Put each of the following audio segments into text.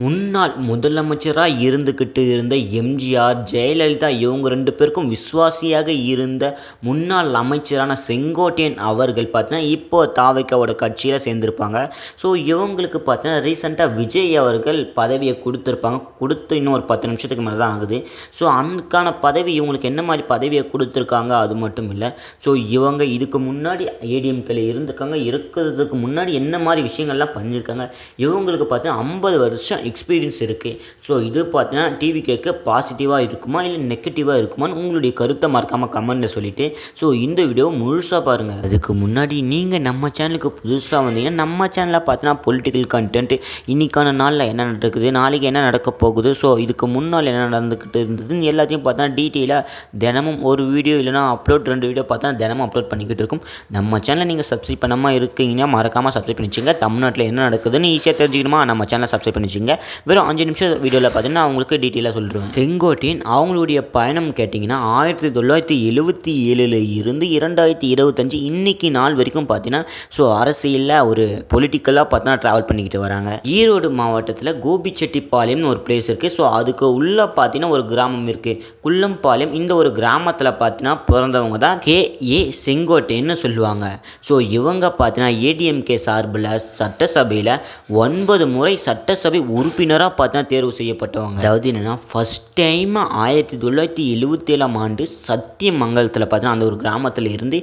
Und முன்னாள் முதலமைச்சராக இருந்துக்கிட்டு இருந்த எம்ஜிஆர் ஜெயலலிதா இவங்க ரெண்டு பேருக்கும் விசுவாசியாக இருந்த முன்னாள் அமைச்சரான செங்கோட்டையன் அவர்கள் பார்த்தீங்கன்னா இப்போ தாவைக்காவோட கட்சியில் சேர்ந்துருப்பாங்க. ஸோ இவங்களுக்கு பார்த்தீங்கன்னா ரீசெண்டாக விஜய் அவர்கள் பதவியை கொடுத்துருப்பாங்க. கொடுத்து இன்னும் ஒரு பத்து நிமிஷத்துக்கு மேலே தான் ஆகுது. ஸோ அதுக்கான பதவி இவங்களுக்கு என்ன மாதிரி பதவியை கொடுத்துருக்காங்க? அது மட்டும் இல்லை. ஸோ இவங்க இதுக்கு முன்னாடி ஏடிஎம்கேல இருந்திருக்காங்க. இருக்கிறதுக்கு முன்னாடி என்ன மாதிரி விஷயங்கள்லாம் பண்ணியிருக்காங்க? இவங்களுக்கு பார்த்தீங்கன்னா ஐம்பது வருஷம் எக்ஸ்பீரியன்ஸ் இருக்குது ஸோ இது பார்த்தீங்கன்னா டிவி கேட்க பாசிட்டிவாக இருக்குமா இல்லை நெகட்டிவாக இருக்குமான்னு உங்களுடைய கருத்தை மறக்காமல் கமெண்ட்டில் சொல்லிவிட்டு ஸோ இந்த வீடியோ முழுசாக பாருங்கள் அதுக்கு முன்னாடி நீங்கள் நம்ம சேனலுக்கு புதுசாக வந்தீங்கன்னா நம்ம சேனலில் பார்த்தீங்கன்னா பொலிட்டிக்கல் கண்டென்ட் இன்றைக்கான நாளில் என்ன நடக்குது நாளைக்கு என்ன நடக்க போகுது ஸோ இதுக்கு முன்னால் என்ன நடந்துக்கிட்டு இருந்ததுன்னு எல்லாத்தையும் பார்த்தா டீட்டெயிலாக தினமும் ஒரு வீடியோ இல்லைனா அப்லோட் ரெண்டு வீடியோ பார்த்தா தினமும் அப்லோட் பண்ணிக்கிட்டு இருக்கும். நம்ம சேனலை நீங்கள் சப்ஸ்கிரைப் பண்ணாமல் இருக்கீங்கன்னா மறக்காமல் சப்ஸ்கிரைப் பண்ணி வச்சுங்க தமிழ்நாட்டில் என்ன நடக்குதுன்னு ஈஸியாக தெரிஞ்சுக்கணுமா? நம்ம சேனலை சப்ஸ்கிரைப் பண்ணி வச்சுங்க வெறும் அஞ்சு நிமிஷம் வீடியோவில் பார்த்தீங்கன்னா அவங்களுக்கு டீட்டெயிலாக சொல்லிடுவேன். செங்கோட்டின் அவங்களுடைய பயணம் கேட்டிங்கன்னா ஆயிரத்தி தொள்ளாயிரத்தி எழுபத்தி ஏழில் இருந்து இரண்டாயிரத்தி இருபத்தஞ்சு இன்னைக்கு நாள் வரைக்கும் பார்த்தீங்கன்னா ஸோ அரசியலில் ஒரு பொலிட்டிக்கலாக பார்த்தீங்கன்னா ட்ராவல் பண்ணிக்கிட்டு வராங்க. ஈரோடு மாவட்டத்தில் கோபிச்செட்டிப்பாளையம்னு ஒரு பிளேஸ் இருக்குது ஸோ அதுக்கு உள்ளே பார்த்தீங்கன்னா ஒரு கிராமம் இருக்குது குள்ளம்பாளையம் இந்த ஒரு கிராமத்தில் பார்த்தீங்கன்னா பிறந்தவங்க தான் கே. ஏ. செங்கோட்டைன்னு சொல்லுவாங்க. ஸோ இவங்க பார்த்தீங்கன்னா ஏடிஎம்கே சார்பில் சட்டசபையில் ஒன்பது முறை சட்டசபை உறுப்பினர் உறுப்பினராக பார்த்தா தேர்வு செய்யப்பட்டவங்க. அதாவது என்னென்னா ஃபஸ்ட் டைம் ஆயிரத்தி தொள்ளாயிரத்தி எழுபத்தேழாம் ஆண்டு சத்தியமங்கலத்தில் பார்த்தீங்கன்னா அந்த ஒரு கிராமத்தில் இருந்து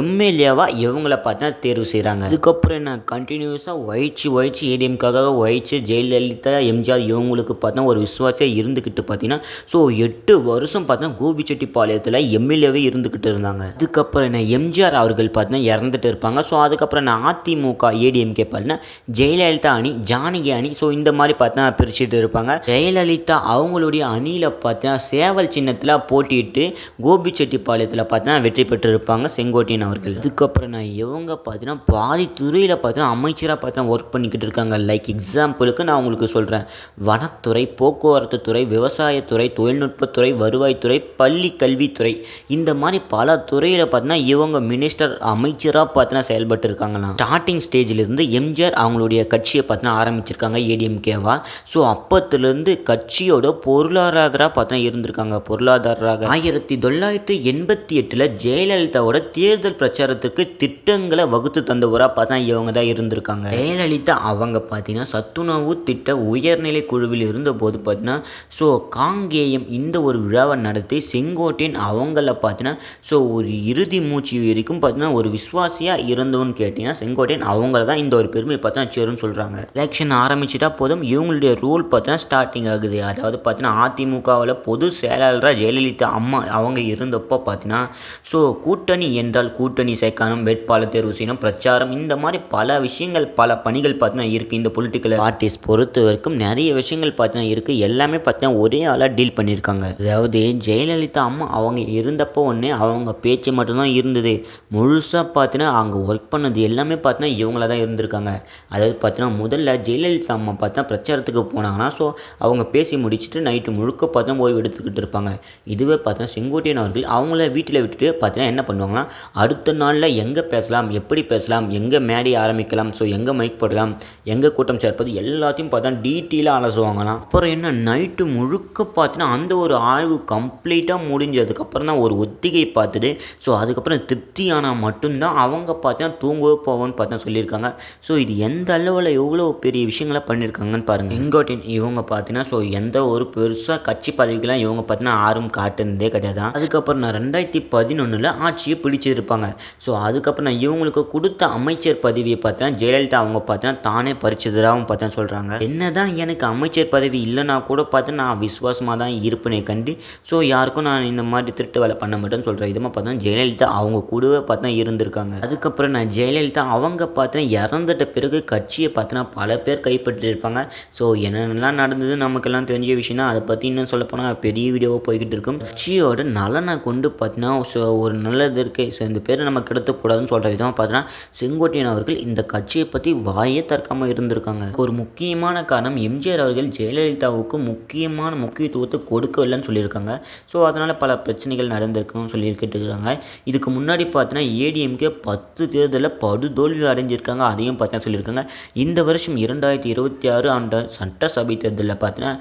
எம்எல்ஏவாக இவங்கள பார்த்தா தேர்வு செய்கிறாங்க அதுக்கப்புறம் என்ன கண்டினியூஸாக ஒயிச்சு ஒயிச்சு ஏடிஎம்காக ஒயிச்சு ஜெயலலிதா எம்ஜிஆர் இவங்களுக்கு பார்த்தா ஒரு விசுவாசியாக இருந்துக்கிட்டு பார்த்தீங்கன்னா ஸோ எட்டு வருஷம் பார்த்தா கோபிச்செட்டிப்பாளையத்தில் எம்எல்ஏவே இருந்துக்கிட்டு இருந்தாங்க. அதுக்கப்புறம் என்ன எம்ஜிஆர் அவர்கள் பார்த்தீங்கன்னா இறந்துட்டு இருப்பாங்க. ஸோ அதுக்கப்புறம் என்ன அதிமுக ஏடிஎம்கே பார்த்தீங்கன்னா ஜெயலலிதா அணி ஜானகி அணி ஸோ இந்த மாதிரி பார்த்தா பிரிச்சுட்டு இருப்பாங்க. ஜெயலலிதா அவங்களுடைய அணியில் பார்த்தீங்கன்னா சேவல் சின்னத்தில் போட்டிட்டு கோபிச்செட்டிப்பாளையத்தில் பார்த்தீங்கன்னா வெற்றி பெற்று இருப்பாங்க செங்கோட்டையன் அவர்கள். அதுக்கப்புறம் நான் இவங்க பார்த்தீங்கன்னா பாதி துறையில் பார்த்தீங்கன்னா அமைச்சராக பார்த்தீங்கன்னா ஒர்க் பண்ணிக்கிட்டு இருக்காங்க. லைக் எக்ஸாம்பிளுக்கு நான் உங்களுக்கு சொல்கிறேன் வனத்துறை போக்குவரத்து துறை விவசாயத்துறை தொழில்நுட்பத்துறை வருவாய்த்துறை பள்ளி கல்வித்துறை இந்த மாதிரி பல துறையில் பார்த்தீங்கன்னா இவங்க மினிஸ்டர் அமைச்சராக பார்த்தீங்கன்னா செயல்பட்டு இருக்காங்களாம். ஸ்டார்டிங் ஸ்டேஜிலிருந்து எம்ஜிஆர் அவங்களுடைய கட்சியை பார்த்தீங்கன்னா ஆரம்பிச்சிருக்காங்க. ஏடிஎம்கேவா ஸோ அப்பத்துலேருந்து கட்சியோட பொருளாதாரராக பார்த்தா இருந்திருக்காங்க. பொருளாதாரராக ஆயிரத்தி தொள்ளாயிரத்தி எண்பத்தி எட்டில் ஜெயலலிதாவோட தேர்தல் பிரச்சாரத்துக்கு திட்டங்களை வகுத்து தந்தவராக பார்த்தா இவங்க தான் இருந்திருக்காங்க. ஜெயலலிதா அவங்க பார்த்தீங்கன்னா சத்துணவு திட்ட உயர்நிலை குழுவில் இருந்தபோது பார்த்தீங்கன்னா ஸோ காங்கேயம் இந்த ஒரு விழாவை நடத்தி செங்கோட்டையன் அவங்கள பார்த்தீங்கன்னா ஸோ ஒரு இறுதி மூச்சு வரைக்கும் பார்த்தீங்கன்னா ஒரு விஸ்வாசியாக இருந்தவன்னு கேட்டிங்கன்னா செங்கோட்டையன் அவங்கள தான் இந்த ஒரு பெருமை பார்த்தா சேரும்னு சொல்கிறாங்க எலெக்ஷன் ஆரம்பிச்சிட்டா போதும் இவங்களுடைய ரூல் பார்த்தீங்கன்னா ஸ்டார்டிங் ஆகுது. அதாவது பார்த்தீங்கன்னா அதிமுகவில் பொது செயலாளராக ஜெயலலிதா அம்மா அவங்க இருந்தப்போ பார்த்தீங்கன்னா ஸோ கூட்டணி என்றால் கூட்டணி சேர்க்கணும் வேட்பாளர் தேர்வு செய்யணும் பிரச்சாரம் இந்த மாதிரி பல விஷயங்கள் பல பணிகள் பார்த்தீங்கன்னா இருக்குது இந்த பொலிட்டிக்கல் பார்ட்டிஸ் பொறுத்த வரைக்கும் நிறைய விஷயங்கள் பார்த்தீங்கன்னா இருக்குது எல்லாமே பார்த்தீங்கன்னா ஒரே ஆளாக டீல் பண்ணியிருக்காங்க. அதாவது ஜெயலலிதா அம்மா அவங்க இருந்தப்போ ஒன்று அவங்க பேச்சு மட்டும்தான் இருந்தது. முழுசாக பார்த்தீங்கன்னா அவங்க ஒர்க் பண்ணது எல்லாமே பார்த்தீங்கன்னா இவங்கள தான் இருந்திருக்காங்க. அதாவது பார்த்தீங்கன்னா முதல்ல ஜெயலலிதா அம்மா பார்த்தா பிரச்சாரத்துக்கு போனாங்கன்னா ஸோ அவங்க பேசி முடிச்சுட்டு நைட்டு முழுக்க பார்த்தா ஓய்வு எடுத்துக்கிட்டு இருப்பாங்க. இதுவே பார்த்தா செங்கோட்டையன் அவர்கள் அவங்கள வீட்டில் விட்டுட்டு பார்த்தீங்கன்னா என்ன பண்ணுவாங்கன்னா அடுத்த நாளில் எங்கே பேசலாம் எப்படி பேசலாம் எங்கே மேடை ஆரம்பிக்கலாம் ஸோ எங்கே மைக் போடலாம் எங்கே கூட்டம் சேர்ப்பது எல்லாத்தையும் பார்த்தா டீட்டெயிலாக அலசுவாங்களாம். அப்புறம் என்ன நைட்டு முழுக்க பார்த்தீங்கன்னா அந்த ஒரு ஆய்வு கம்ப்ளீட்டாக முடிஞ்சதுக்கப்புறம் தான் ஒரு ஒத்திகை பார்த்துட்டு ஸோ அதுக்கப்புறம் திருப்தி ஆனால் மட்டும்தான் அவங்க பார்த்தீங்கன்னா தூங்கவே போவோன்னு பார்த்தா சொல்லியிருக்காங்க. ஸோ இது எந்த அளவில் எவ்வளோ பெரிய விஷயங்களை பண்ணியிருக்காங்கன்னு பாருங்கள் செங்கோட்டையன் இவங்க பார்த்தீங்கன்னா ஸோ எந்த ஒரு பெருசாக கட்சி பதவிக்கெல்லாம் இவங்க பார்த்தீங்கன்னா ஆர்வம் காட்டுனதே கிடையாது. அதுக்கப்புறம் நான் ரெண்டாயிரத்தி பதினொன்றில் ஆட்சியை பிடிச்சிருப்பாங்க. ஸோ அதுக்கப்புறம் நான் இவங்களுக்கு கொடுத்த அமைச்சர் பதவியை பார்த்தீங்கன்னா ஜெயலலிதா அவங்க பார்த்தீங்கன்னா தானே பறிச்சதாகவும் பார்த்தா சொல்கிறாங்க என்ன தான் எனக்கு அமைச்சர் பதவி இல்லைன்னா கூட பார்த்து நான் விசுவாசமாக தான் இருப்பேனே கண்டி. ஸோ யாருக்கும் நான் இந்த மாதிரி திருட்டு வேலை பண்ண மாட்டேன்னு சொல்கிறேன் இதுமாதிரி பார்த்தா ஜெயலலிதா அவங்க கூடவே பார்த்தா இருந்திருக்காங்க. அதுக்கப்புறம் நான் ஜெயலலிதா அவங்க பார்த்தா இறந்துட்ட பிறகு கட்சியை பார்த்தீங்கன்னா பல பேர் கைப்பற்றிருப்பாங்க. ஸோ என்னென்னலாம் நடந்தது நமக்கெல்லாம் தெரிஞ்ச விஷயம் தான் அதை பற்றி இன்னும் சொல்லப்போனால் பெரிய வீடியோவாக போய்கிட்டு இருக்கும். கட்சியோட நலனை கொண்டு பார்த்தீங்கன்னா ஸோ ஒரு நல்லது இருக்குது ஸோ இந்த பேரை நம்ம கிடத்தக்கூடாதுன்னு சொல்கிற விதமாக பார்த்தீங்கன்னா செங்கோட்டையன் அவர்கள் இந்த கட்சியை பற்றி வாயே தற்காமல் இருந்திருக்காங்க. ஒரு முக்கியமான காரணம் எம்ஜிஆர் அவர்கள் ஜெயலலிதாவுக்கு முக்கியமான முக்கியத்துவத்தை கொடுக்கவில்லைன்னு சொல்லியிருக்காங்க. ஸோ அதனால் பல பிரச்சனைகள் நடந்திருக்குன்னு சொல்லியிருக்கிட்டு இருக்கிறாங்க இதுக்கு முன்னாடி பார்த்தீங்கன்னா ஏடிஎம்கே பத்து தேர்தலில் படுதோல்வி அடைஞ்சிருக்காங்க. அதையும் பார்த்தா சொல்லியிருக்காங்க. இந்த வருஷம் இரண்டாயிரத்தி இருபத்தி ஆறு ஆண்டு சட்டசபை தேர்தலில் பார்த்தீங்கன்னா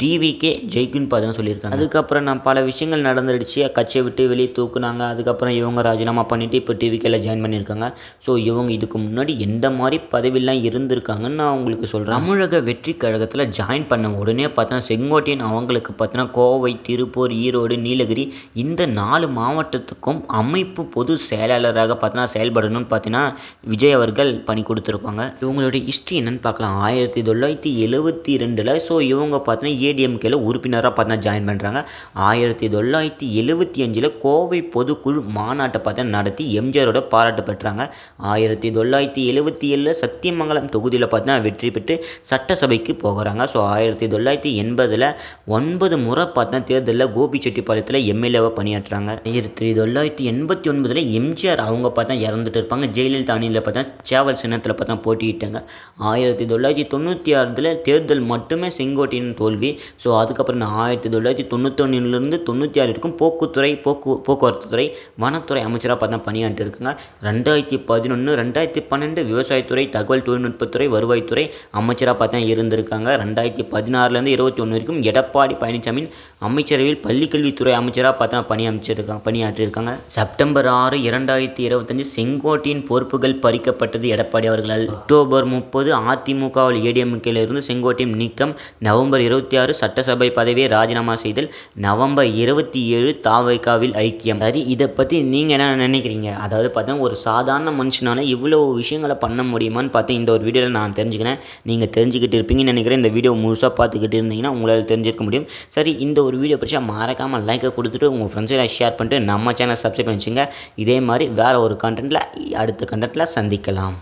டிவிகே ஜெயிக்குன்னு பார்த்தீங்கன்னா சொல்லியிருக்காங்க. அதுக்கப்புறம் நான் பல விஷயங்கள் நடந்துடுச்சு. கட்சியை விட்டு வெளியே தூக்குனாங்க. அதுக்கப்புறம் இவங்க ராஜினாமா பண்ணிவிட்டு இப்போ டிவிகேல ஜாயின் பண்ணியிருக்காங்க. ஸோ இவங்க இதுக்கு முன்னாடி எந்த மாதிரி பதவியெல்லாம் இருந்திருக்காங்கன்னு நான் உங்களுக்கு சொல்கிறேன் தமிழக வெற்றி கழகத்தில் ஜாயின் பண்ண உடனே பார்த்தா செங்கோட்டையன் அவங்களுக்கு பார்த்தீங்கன்னா கோவை திருப்பூர் ஈரோடு நீலகிரி இந்த நாலு மாவட்டத்துக்கும் அமைப்பு பொது செயலாளராக பார்த்தீங்கன்னா செயல்படணும்னு பார்த்தீங்கன்னா விஜய் அவர்கள் பணி கொடுத்துருப்பாங்க. இவங்களுடைய ஹிஸ்ட்ரி என்னன்னு பார்க்கலாம். ஆயிரத்தி தொள்ளாயிரத்தி இருபத்தி ரெண்டில் ஸோ இவங்க பார்த்தீங்கன்னா ஏடிஎம்கேல உறுப்பினராக பார்த்தீங்கன்னா ஜாயின் பண்ணுறாங்க ஆயிரத்தி தொள்ளாயிரத்தி எழுபத்தி அஞ்சில் கோவை பொதுக்குழு மாநாட்டை பார்த்தீங்கன்னா நடத்தி எம்ஜிஆரோட பாராட்டு பெற்றாங்க. ஆயிரத்தி தொள்ளாயிரத்தி எழுபத்தி ஏழில் சத்தியமங்கலம் தொகுதியில் பார்த்தீங்கன்னா வெற்றி பெற்று சட்டசபைக்கு போகிறாங்க. ஸோ ஆயிரத்தி தொள்ளாயிரத்தி எண்பதில் ஒன்பது முறை பார்த்தீங்கன்னா தேர்தலில் கோபிச்செட்டிப்பாளையத்தில் எம்எல்ஏவாக பணியாற்றுறாங்க ஆயிரத்தி தொள்ளாயிரத்தி எண்பத்தி ஒன்பதில் எம்ஜிஆர் அவங்க பார்த்தா இறந்துட்டு இருப்பாங்க. ஜெயலலிதா அணியில் பார்த்தா சேவல் சின்னத்தில் பார்த்தா போட்டியிட்டாங்க. ஆயிரத்தி தொள்ளாயிரத்தி தொண்ணூற்றி ஆறில் தேர்தல் மட்டுமே செங்கோட்டையின் தோல்வி. ஸோ அதுக்கப்புறம் நான் ஆயிரத்தி தொள்ளாயிரத்தி தொண்ணூத்தொன்னிலிருந்து தொண்ணூற்றி ஆறு வரைக்கும் போக்குத்துறை போக்கு போக்குவரத்து துறை வனத்துறை அமைச்சராக பார்த்தா பணியாற்றி இருக்காங்க. ரெண்டாயிரத்தி பதினொன்று ரெண்டாயிரத்தி பன்னெண்டு விவசாயத்துறை தகவல் தொழில்நுட்பத்துறை வருவாய்த்துறை அமைச்சராக பார்த்தா இருந்திருக்காங்க. ரெண்டாயிரத்தி பதினாறுலேருந்து இருபத்தி ஒன்று வரைக்கும் எடப்பாடி பழனிசாமியின் அமைச்சரவையில் பள்ளிக்கல்வித்துறை அமைச்சராக பார்த்தா பணி அமைச்சிருக்காங்க பணியாற்றியிருக்காங்க. செப்டம்பர் ஆறு இரண்டாயிரத்தி இருபத்தஞ்சு செங்கோட்டையின் பொறுப்புகள் பறிக்கப்பட்டது எடப்பாடி அவர்களால். அக்டோபர் முப்பது அதிமுகவில் ஏடிஎம்கேல இருந்து செங்கோட்டையின் நீக்கம் நவம்பர் இருபத்தி ஆறு சட்டசபை பதவியை ராஜினாமா செய்தல் நவம்பர் இருபத்தி ஏழு தாவைக்காவில் ஐக்கியம். சரி இதை பற்றி நீங்கள் என்ன நினைக்கிறீங்க? அதாவது பார்த்தா ஒரு சாதாரண மனுஷனால இவ்வளோ விஷயங்களை பண்ண முடியுமான்னு பார்த்து இந்த ஒரு வீடியோவில் நான் தெரிஞ்சுக்கிறேன். நீங்கள் தெரிஞ்சுக்கிட்டு இருப்பீங்கன்னு நினைக்கிறேன். இந்த வீடியோ முழுசாக பார்த்துக்கிட்டு இருந்தீங்கன்னா உங்களால் தெரிஞ்சிருக்க முடியும். சரி இந்த ஒரு வீடியோ பிடிச்சா மறக்காமல் லைக்கை கொடுத்துட்டு உங்கள் ஃப்ரெண்ட்ஸை ஷேர் பண்ணிட்டு நம்ம சேனல் சப்ஸ்கிரைப் பண்ணிச்சுங்க. இதே மாதிரி வேறு ஒரு கண்டென்ட்டில் அடுத்த கண்டென்ட்டில் சந்திக்கலாம்.